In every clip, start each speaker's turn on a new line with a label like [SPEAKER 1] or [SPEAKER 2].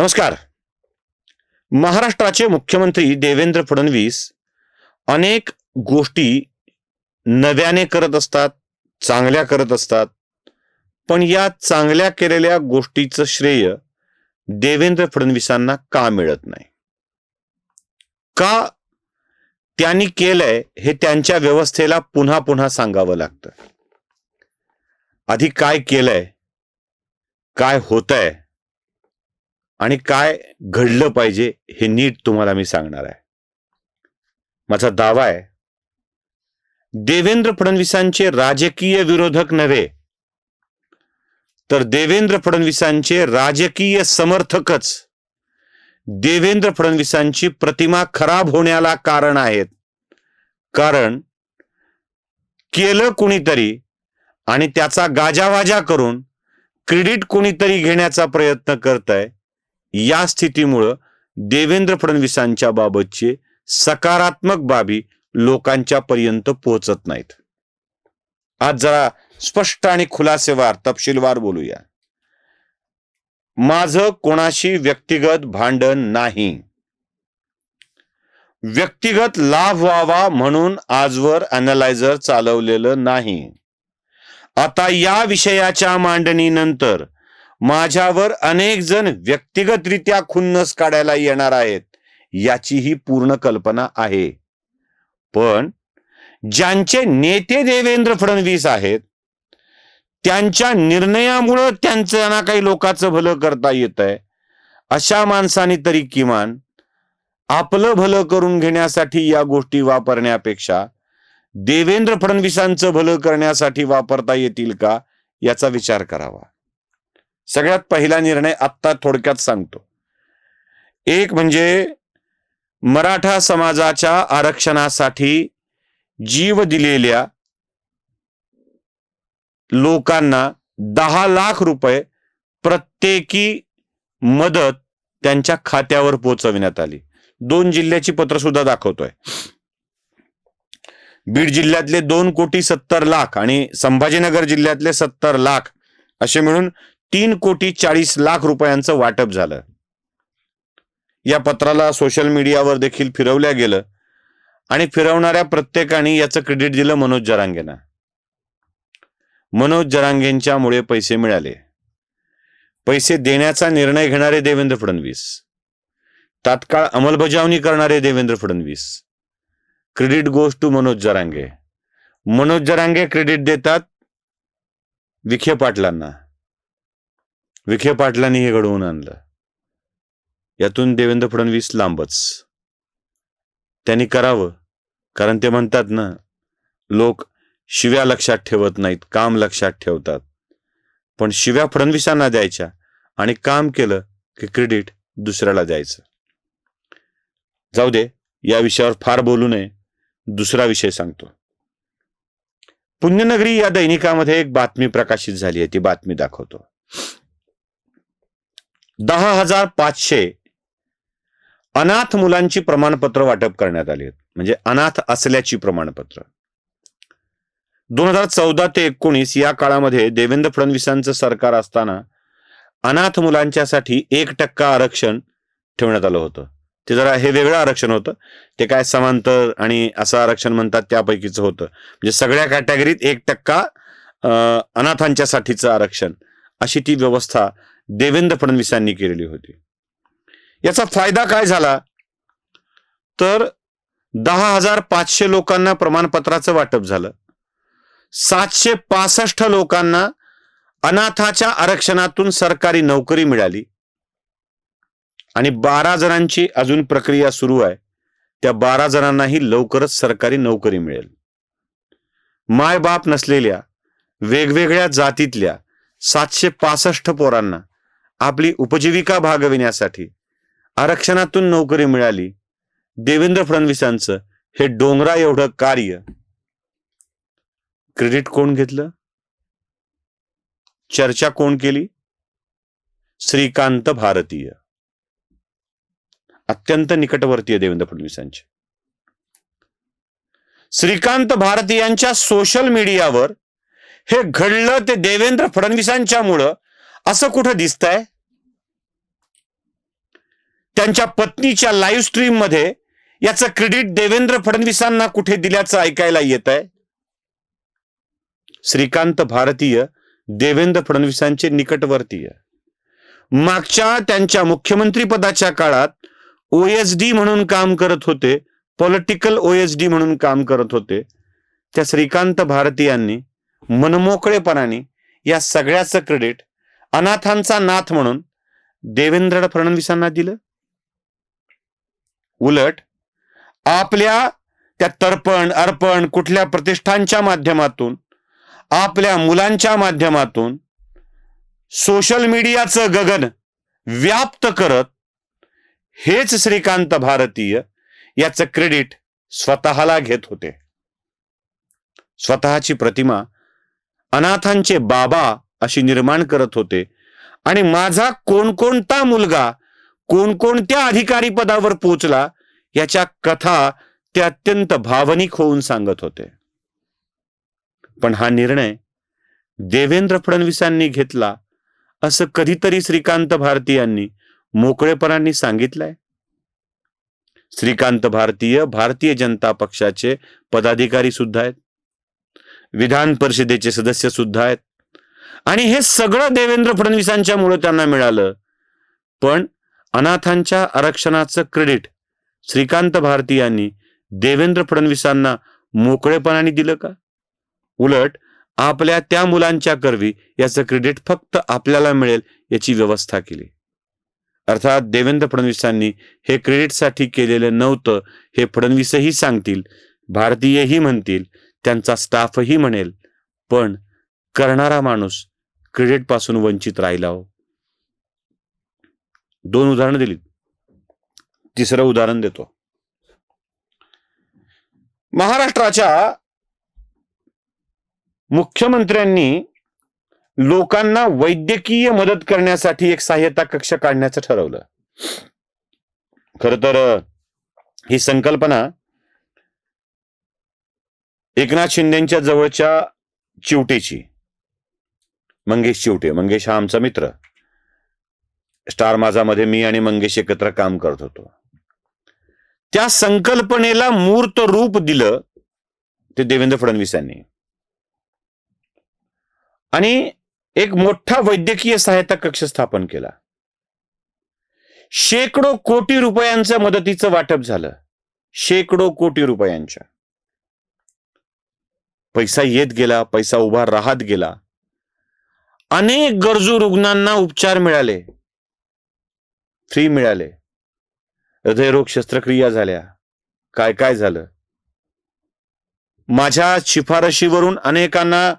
[SPEAKER 1] नमस्कार. महाराष्ट्राचे मुख्यमंत्री देवेंद्र फडणवीस अनेक गोष्टी नव्याने करत असतात चांगल्या करत असतात. पण या चांगल्या केलेल्या गोष्टीचं श्रेय देवेंद्र फडणवीसांना का मिळत नाही? का त्यांनी केलंय हे त्यांच्या व्यवस्थेला पुन्हा पुन्हा सांगावं लागतं? आधी काय केलंय? काय होतंय? आणि काय घडलं पाहिजे हे नीट तुम्हाला मी सांगणार आहे. माझा दावा आहे देवेंद्र फडणवीसांचे राजकीय विरोधक नव्हे तर देवेंद्र फडणवीसांचे राजकीय समर्थकच देवेंद्र फडणवीसांची प्रतिमा खराब होण्याला कारण आहेत. कारण केलं कुणीतरी आणि त्याचा गाजावाजा करून क्रेडिट कुणीतरी घेण्याचा प्रयत्न करत आहे या स्थितीमुळं देवेंद्र फडणवीसांच्या बाबतचे सकारात्मक बाबी लोकांच्या पर्यंत पोहोचत नाहीत. आज जरा स्पष्ट आणि खुलासेवार तपशीलवार बोलूया. माझं कोणाशी व्यक्तिगत भांडण नाही. व्यक्तिगत लाभ व्हावा म्हणून आजवर अनालायझर चालवलेलं नाही. आता या विषयाच्या मांडणीनंतर माझ्यावर अनेक जण व्यक्तिगतरित्या खुन्नस काढायला येणार आहेत याची ही पूर्ण कल्पना आहे. पण ज्यांचे नेते देवेंद्र फडणवीस आहेत त्यांच्या निर्णयामुळं त्यांना काही लोकांचं भलं करता येत आहे अशा माणसाने तरी किमान आपलं भलं करून घेण्यासाठी या गोष्टी वापरण्यापेक्षा देवेंद्र फडणवीसांचं भलं करण्यासाठी वापरता येतील का याचा विचार करावा. सगळ्यात पहिला निर्णय आत्ता थोडक्यात सांगतो. एक म्हणजे मराठा समाजाच्या आरक्षणासाठी जीव दिलेल्या लोकांना दहा लाख रुपये प्रत्येकी मदत त्यांच्या खात्यावर पोहोचविण्यात आली. दोन जिल्ह्याची पत्र सुद्धा दाखवतोय. बीड जिल्ह्यातले दोन कोटी सत्तर लाख आणि संभाजीनगर जिल्ह्यातले सत्तर लाख असे मिळून तीन कोटी चाळीस लाख रुपयांचं वाटप झालं. या पत्राला सोशल मीडियावर देखील फिरवल्या गेलं आणि फिरवणाऱ्या प्रत्येकाने याचं क्रेडिट दिलं मनोज जरांगेंना. मनोज जरांगेंच्यामुळे पैसे मिळाले. पैसे देण्याचा निर्णय घेणारे देवेंद्र फडणवीस. तात्काळ अंमलबजावणी करणारे Devendra Fadnavis. Credit goes to Manoj Jarange. Manoj Jarange credit देतात विखे पाटलांना. विखे पाटलांनी हे घडवून आणलं. यातून देवेंद्र फडणवीस लांबच. त्यांनी करावं कारण ते म्हणतात ना लोक शिव्या लक्षात ठेवत नाहीत काम लक्षात ठेवतात. पण शिव्या फडणवीसांना द्यायच्या आणि काम केलं की क्रेडिट दुसऱ्याला द्यायचं. जाऊ दे या विषयावर फार बोलू नये दुसरा विषय सांगतो. पुण्यनगरी या दैनिकामध्ये एक बातमी प्रकाशित झाली आहे ती बातमी दाखवतो. दहा हजार पाचशे अनाथ मुलांची प्रमाणपत्र वाटप करण्यात आली आहेत. म्हणजे अनाथ असल्याची प्रमाणपत्र. दोन हजार चौदा ते एकोणीस या काळामध्ये देवेंद्र फडणवीसांचं सरकार असताना अनाथ मुलांच्यासाठी एक टक्का आरक्षण ठेवण्यात आलं होतं. ते जरा हे वेगळं आरक्षण होतं. ते काय समांतर आणि असं आरक्षण म्हणतात त्यापैकीचं होतं. म्हणजे सगळ्या कॅटेगरीत एक टक्का अनाथांच्यासाठीचं आरक्षण. अशी ती व्यवस्था देवेंद्र फडणवीसांनी केलेली होती. याचा फायदा काय झाला? तर दहा हजार पाचशे लोकांना प्रमाणपत्राचं वाटप झालं. सातशे पासष्ट लोकांना अनाथाच्या आरक्षणातून सरकारी नोकरी मिळाली. आणि बारा जणांची अजून प्रक्रिया सुरू आहे. त्या बारा जणांनाही लवकरच सरकारी नोकरी मिळेल. मायबाप नसलेल्या वेगवेगळ्या जातीतल्या सातशे पासष्ट पोरांना आपली उपजीविका भागविण्यासाठी आरक्षणातून नोकरी मिळाली. देवेंद्र फडणवीसांचं हे डोंगरा एवढं कार्य. क्रेडिट कोण घेतलं? चर्चा कोण केली? श्रीकांत भारतीय. अत्यंत निकटवर्तीय देवेंद्र फडणवीसांचे. श्रीकांत भारतीयांच्या सोशल मीडियावर हे घडलं ते देवेंद्र फडणवीसांच्यामुळं असं कुठं दिसतंय? त्यांच्या पत्नीच्या लाईव्ह स्ट्रीममध्ये याचं क्रेडिट देवेंद्र फडणवीसांना कुठे दिल्याचं ऐकायला येत आहे? श्रीकांत भारतीय देवेंद्र फडणवीसांचे निकटवर्तीय. मागच्या त्यांच्या मुख्यमंत्री पदाच्या काळात ओएसडी म्हणून काम करत होते पॉलिटिकल ओएसडी म्हणून काम करत होते. त्या श्रीकांत भारतीयांनी मनमोकळेपणाने या सगळ्याचं क्रेडिट अनाथांचा नाथ म्हणून देवेंद्र फडणवीसांना दिलं. उलट आपल्या त्या तर्पण अर्पण कुठल्या प्रतिष्ठानच्या माध्यमातून आपल्या मुलांच्या माध्यमातून सोशल मीडियाचं गगन व्याप्त करत हेच श्रीकांत भारतीय याचं क्रेडिट स्वतःला घेत होते. स्वतःची प्रतिमा अनाथांचे बाबा अशी निर्माण करत होते. आणि माझा कोणकोणता मुलगा कोणकोणत्या अधिकारी पदावर पोचला याच्या कथा ते अत्यंत भावनिक होऊन सांगत होते. पण हा निर्णय देवेंद्र फडणवीसांनी घेतला असं कधीतरी श्रीकांत भारतीयांनी मोकळेपणाने सांगितलंय. श्रीकांत भारतीय भारतीय जनता पक्षाचे पदाधिकारी सुद्धा आहेत. विधान परिषदेचे सदस्य सुद्धा आहेत. आणि हे सगळं देवेंद्र फडणवीसांच्यामुळे त्यांना मिळालं. पण अनाथांच्या आरक्षणाचं क्रेडिट. श्रीकांत भारतीयांनी देवेंद्र फडणवीसांना मोकळेपणाने दिलं का? उलट आपल्या त्या मुलांच्या करवी याचं क्रेडिट फक्त आपल्याला मिळेल याची व्यवस्था केली. अर्थात देवेंद्र फडणवीसांनी हे क्रेडिटसाठी केलेलं नव्हतं हे फडणवीसही सांगतील भारतीयही म्हणतील त्यांचा स्टाफही म्हणेल. पण करणारा माणूस क्रेडिटपासून वंचित राहिला हो. दोन उदाहरणं दिली. तिसरं उदाहरण देतो. महाराष्ट्राच्या मुख्यमंत्र्यांनी लोकांना वैद्यकीय मदत करण्यासाठी एक सहाय्यता कक्ष काढण्याचं ठरवलं. खर तर ही संकल्पना एकनाथ शिंदेच्या जवळच्या चिवटेची. मंगेश चिवटे. मंगेश हा आमचा मित्र. स्टार माझामध्ये मी आणि मंगेश एकत्र काम करत होतो. त्या संकल्पनेला मूर्त रूप दिलं ते देवेंद्र फडणवीस यांनी. आणि एक मोठा वैद्यकीय सहायता कक्ष स्थापन केला. शेकडो कोटी रुपयांच्या मदतीचं वाटप झालं. शेकडो कोटी रुपयांच्या. पैसा येत गेला पैसा उभा राहत गेला. अनेक गरजू रुग्णांना उपचार मिळाले. फ्री मिळाले. हृदयरोग शस्त्रक्रिया झाल्या. काय काय झालं? माझ्या शिफारशीवरून अनेकांना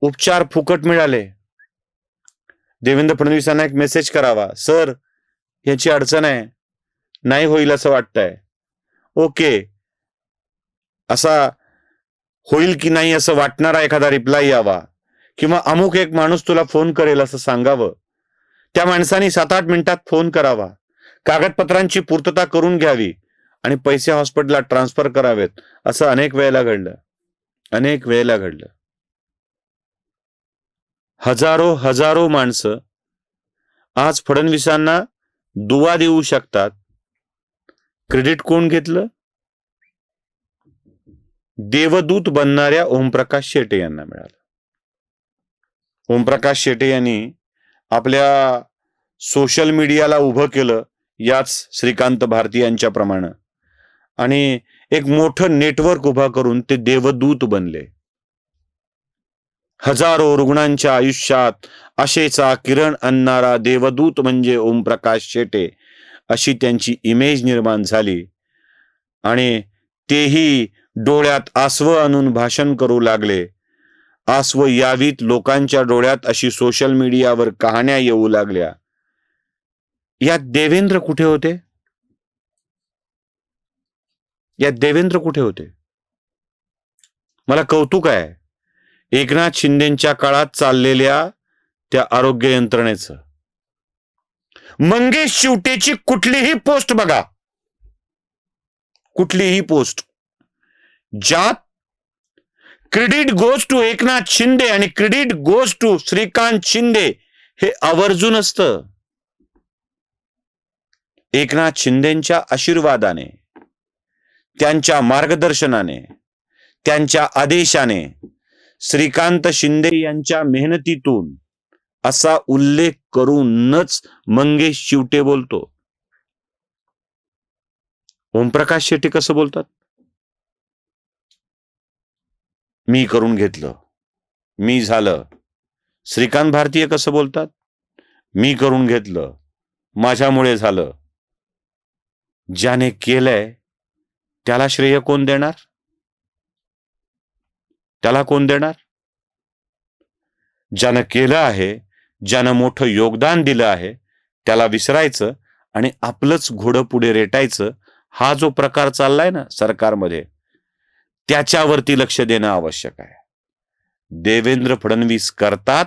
[SPEAKER 1] उपचार फुकट मिळाले. देवेंद्र फडणवीसांना एक मेसेज करावा. सर याची अडचण आहे. नाही होईल असं वाटतंय. ओके. असा होईल की नाही असं वाटणारा एखादा रिप्लाय यावा. किंवा अमुक एक माणूस तुला फोन करेल असं सांगावं. त्या माणसाने सात आठ मिनिटात फोन करावा. कागदपत्रांची पूर्तता करून घ्यावी आणि पैसे हॉस्पिटलला ट्रान्सफर करावेत असं अनेक वेळेला घडलं. अनेक वेळेला घडलं. हजारो हजारो माणसं आज फडणवीसांना दुवा देऊ शकतात. क्रेडिट कोण घेतलं? देवदूत बनणाऱ्या ओमप्रकाश शेटे यांना मिळालं. ओमप्रकाश शेटे यांनी आपल्या सोशल मीडियाला उभं केलं याच श्रीकांत भारती यांच्याप्रमाणे. आणि एक मोठं नेटवर्क उभा करून ते देवदूत बनले. हजारो रुग्णांच्या आयुष्यात आशेचा किरण आणणारा देवदूत म्हणजे ओमप्रकाश शेटे अशी त्यांची इमेज निर्माण झाली. आणि तेही डोळ्यात आसव आणून भाषण करू लागले. अस्वयावित यावीत लोकांच्या डोळ्यात अशी सोशल मीडियावर कहाण्या येऊ लागल्या. यात देवेंद्र कुठे होते? यात देवेंद्र कुठे होते? मला कौतुक आहे. एकनाथ शिंदेच्या काळात चाललेल्या त्या आरोग्य यंत्रणेचं. मंगेश शिवटेची कुठलीही पोस्ट बघा. कुठलीही पोस्ट ज्यात credit goes to Eknath Shinde आणि credit goes to Shrikant Shinde हे आवर्जून असतं. एकनाथ शिंदेच्या आशीर्वादाने त्यांच्या मार्गदर्शनाने त्यांच्या आदेशाने श्रीकांत शिंदे यांच्या मेहनतीतून असा उल्लेख करूनच मंगेश शिवटे बोलतो. ओमप्रकाश शेट्टी कसं बोलतात? मी करून घेतलं. मी झालं. श्रीकांत भारतीय कसं बोलतात? मी करून घेतलं. माझ्यामुळे झालं. ज्याने केलंय त्याला श्रेय कोण देणार? त्याला कोण देणार? ज्यानं केलं आहे ज्यानं मोठं योगदान दिलं आहे त्याला विसरायचं आणि आपलंच घोडं पुढे रेटायचं हा जो प्रकार चाललाय ना सरकारमध्ये त्याच्यावरती लक्ष देणं आवश्यक आहे. देवेंद्र फडणवीस करतात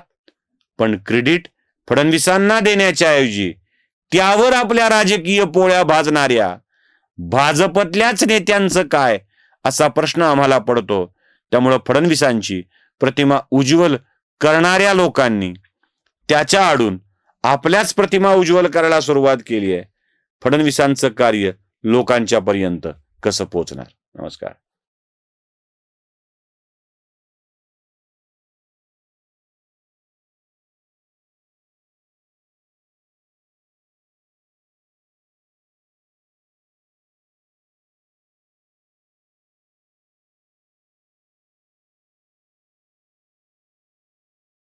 [SPEAKER 1] पण क्रेडिट फडणवीसांना देण्याच्या ऐवजी त्यावर आपल्या राजकीय पोळ्या भाजणाऱ्या भाजपतल्याच नेत्यांचं काय असा प्रश्न आम्हाला पडतो. त्यामुळं फडणवीसांची प्रतिमा उज्ज्वल करणाऱ्या लोकांनी त्याच्या आडून आपल्याच प्रतिमा उज्ज्वल करायला सुरुवात केली आहे. फडणवीसांचं कार्य लोकांच्या पर्यंत कसं पोहोचणार नमस्कार.